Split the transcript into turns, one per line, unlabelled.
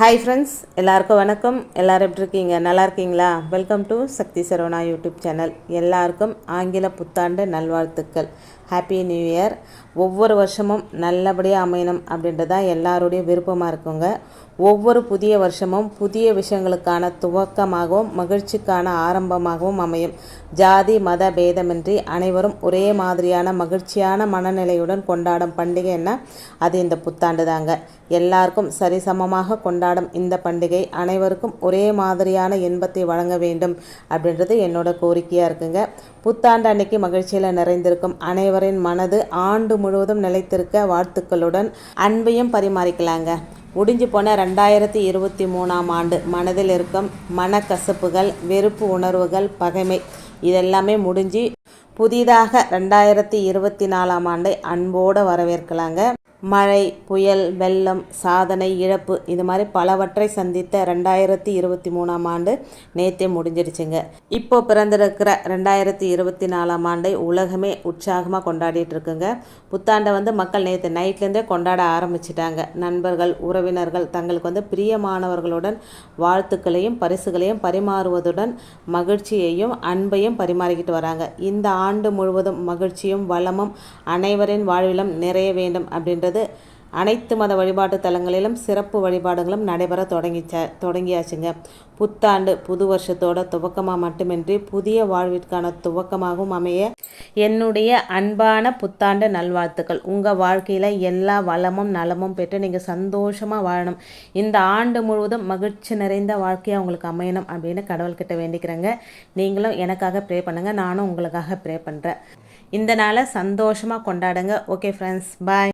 hi friends எல்லாருக்கும் வணக்கம் எல்லோரும் எப்படி இருக்கீங்க நல்லா இருக்கீங்களா welcome to Shakti Saravana YouTube channel எல்லாருக்கும் ஆங்கில புத்தாண்டு நல்வாழ்த்துக்கள் ஹாப்பி நியூ இயர் ஒவ்வொரு வருஷமும் நல்லபடியாக அமையணும் அப்படின்றது தான் எல்லாருடைய விருப்பமாக இருக்குங்க ஒவ்வொரு புதிய வருஷமும் புதிய விஷயங்களுக்கான துவக்கமாகவும் மகிழ்ச்சிக்கான ஆரம்பமாகவும் அமையும் ஜாதி மத பேதமின்றி அனைவரும் ஒரே மாதிரியான மகிழ்ச்சியான மனநிலையுடன் கொண்டாடும் பண்டிகைன்னா அது இந்த புத்தாண்டு தாங்க எல்லாருக்கும் சரிசமமாக கொண்டாடும் இந்த பண்டிகை அனைவருக்கும் ஒரே மாதிரியான இன்பத்தை வழங்க வேண்டும் அப்படின்றது என்னோட கோரிக்கையாக இருக்குங்க புத்தாண்டு அன்னைக்கு மகிழ்ச்சியில் நிறைந்திருக்கும் அனைவரின் மனது ஆண்டு முழுவதும் நிலைத்திருக்க வாழ்த்துக்களுடன் அன்பையும் பரிமாறிக்கலாங்க முடிஞ்சு போன ரெண்டாயிரத்தி இருபத்தி மூணாம் ஆண்டு மனதில் இருக்கும் மனக்கசப்புகள் வெறுப்பு உணர்வுகள் பகைமை இதெல்லாமே முடிஞ்சு புதிதாக ரெண்டாயிரத்தி இருபத்தி நாலாம் ஆண்டை அன்போடு வரவேற்கலாங்க மழை புயல் வெள்ளம் சாதனை இழப்பு இது மாதிரி பலவற்றை சந்தித்த ரெண்டாயிரத்தி இருபத்தி மூணாம் ஆண்டு நேற்றே முடிஞ்சிடுச்சுங்க இப்போ பிறந்திருக்கிற ரெண்டாயிரத்தி இருபத்தி நாலாம் ஆண்டை உலகமே உற்சாகமாக கொண்டாடிட்டு இருக்குங்க புத்தாண்டை வந்து மக்கள் நேற்று நைட்லேருந்தே கொண்டாட ஆரம்பிச்சிட்டாங்க நண்பர்கள் உறவினர்கள் தங்களுக்கு வந்து பிரியமானவர்களுடன் வாழ்த்துக்களையும் பரிசுகளையும் பரிமாறுவதுடன் மகிழ்ச்சியையும் அன்பையும் பரிமாறிக்கிட்டு வராங்க இந்த ஆண்டு முழுவதும் மகிழ்ச்சியும் வளமும் அனைவரின் வாழ்விலும் நிறைய வேண்டும் அப்படின்ற விட்டது அனைத்து மத வழிபாட்டு தலங்களிலும் சிறப்பு வழிபாடுகளும் நடைபெற தொடங்கிச்ச தொடங்கியாச்சுங்க புத்தாண்டு புது வருஷத்தோட துவக்கமாக மட்டுமின்றி புதிய வாழ்விற்கான துவக்கமாகவும் அமைய
என்னுடைய அன்பான புத்தாண்டு நல்வாழ்த்துக்கள் உங்கள் வாழ்க்கையில் எல்லா வளமும் நலமும் பெற்று நீங்கள் சந்தோஷமாக வாழணும் இந்த ஆண்டு முழுவதும் மகிழ்ச்சி நிறைந்த வாழ்க்கையாக உங்களுக்கு அமையணும் அப்படின்னு கடவுள்கிட்ட வேண்டிக்கிறேங்க நீங்களும் எனக்காக ப்ரே பண்ணுங்கள் நானும் உங்களுக்காக ப்ரே பண்ணுறேன் இந்த நாளை சந்தோஷமாக கொண்டாடுங்க ஓகே ஃப்ரெண்ட்ஸ் பாய்